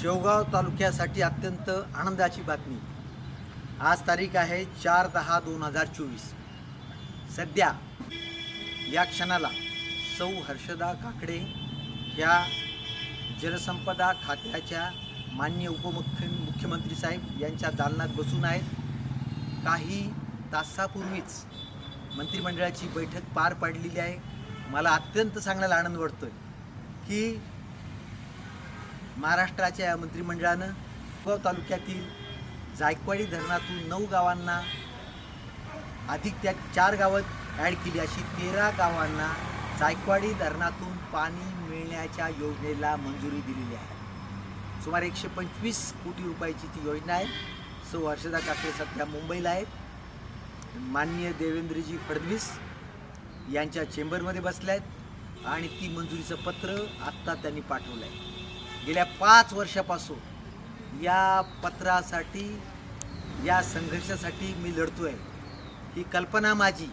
शेवगाव तालुक्यासाठी अत्यंत आनंदाची बातमी. आज तारीख आहे चार दहा दोन हजार चोवीस. सध्या या क्षणाला सौ हर्षदा काकडे ह्या जलसंपदा खात्याच्या मान्य उपमुख्य मुख्यमंत्री साहेब यांच्या दालनात बसून आहेत. काही तासापूर्वीच मंत्रिमंडळाची बैठक पार पाडलेली आहे. मला अत्यंत सांगण्याला आनंद वाटतो आहे की महाराष्ट्राच्या या मंत्रिमंडळानं गाव तालुक्यातील जायकवाडी धरणातून नऊ गावांना अधिक त्या चार गावात ॲड केली. अशी तेरा गावांना जायकवाडी धरणातून पाणी मिळण्याच्या योजनेला मंजुरी दिलेली आहे. सुमारे एकशे पंचवीस कोटी रुपयाची ती योजना आहे. सो हर्षदा काकडे सध्या मुंबईला आहेत. माननीय देवेंद्रजी फडणवीस यांच्या चेंबरमध्ये बसल्या आहेत आणि ती मंजुरीचं पत्र आत्ता त्यांनी पाठवलं आहे. गेल्या पाच वर्षापासून या पत्रासाठी या संघर्षासाठी मी लढतोय. ही कल्पना माझी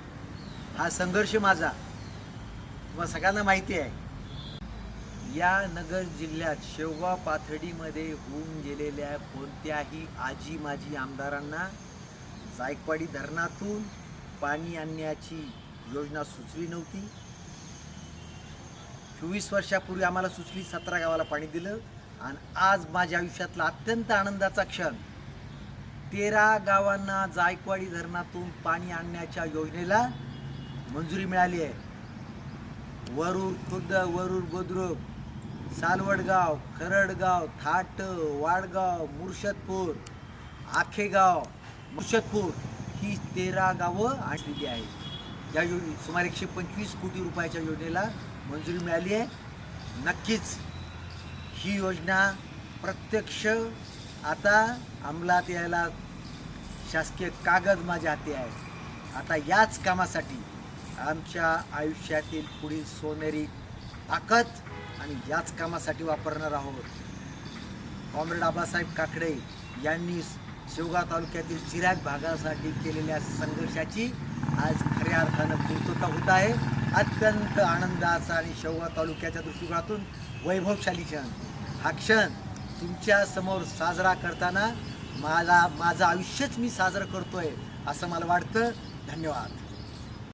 हा संघर्ष माझा तुम्हाला सगळ्यांना माहिती आहे. या नगर जिल्ह्यात शेवगाव पाथर्डीमध्ये होऊन गेलेल्या कोणत्याही आजी माजी आमदारांना जायकवाडी धरणातून पाणी आणण्याची योजना सुचली नव्हती. चोवीस वर्षापूर्वी आम्हाला सुचली सतरा गावाला पाणी दिलं आणि आज माझ्या आयुष्यातला अत्यंत आनंदाचा क्षण. तेरा गावांना जायकवाडी धरणातून पाणी आणण्याच्या योजनेला मंजुरी मिळाली आहे. वरूर खुर्द वरूर बुद्रुक सालवडगाव खरडगाव थाट वाडगाव मुर्शदपूर आखेगाव मुर्शदपूर ही तेरा गावं आणलेली आहेत. या योजने सुमारे एकशे पंचवीस कोटी रुपयाच्या योजनेला मंजुरी मिळाली आहे. नक्कीच ही योजना प्रत्यक्ष आता अंमलात यायला शासकीय कागद माझ्या हाती आहे. आता याच कामासाठी आमच्या आयुष्यातील पुढील सोनेरी ताकद आणि याच कामासाठी वापरणार आहोत. कॉम्रेड आबासाहेब काकडे यांनी शेवगाव तालुक्यातील चिराग भागासाठी केलेल्या संघर्षाची आज खऱ्या अर्थानं पूर्तता होत आहे. अत्यंत आनंदाचा आणि शेवगा तालुक्याच्या दृष्टिकोनातून वैभवशाली क्षण. हा क्षण तुमच्यासमोर साजरा करताना मला माझं आयुष्यच मी साजरं करतोय असं मला वाटतं. धन्यवाद.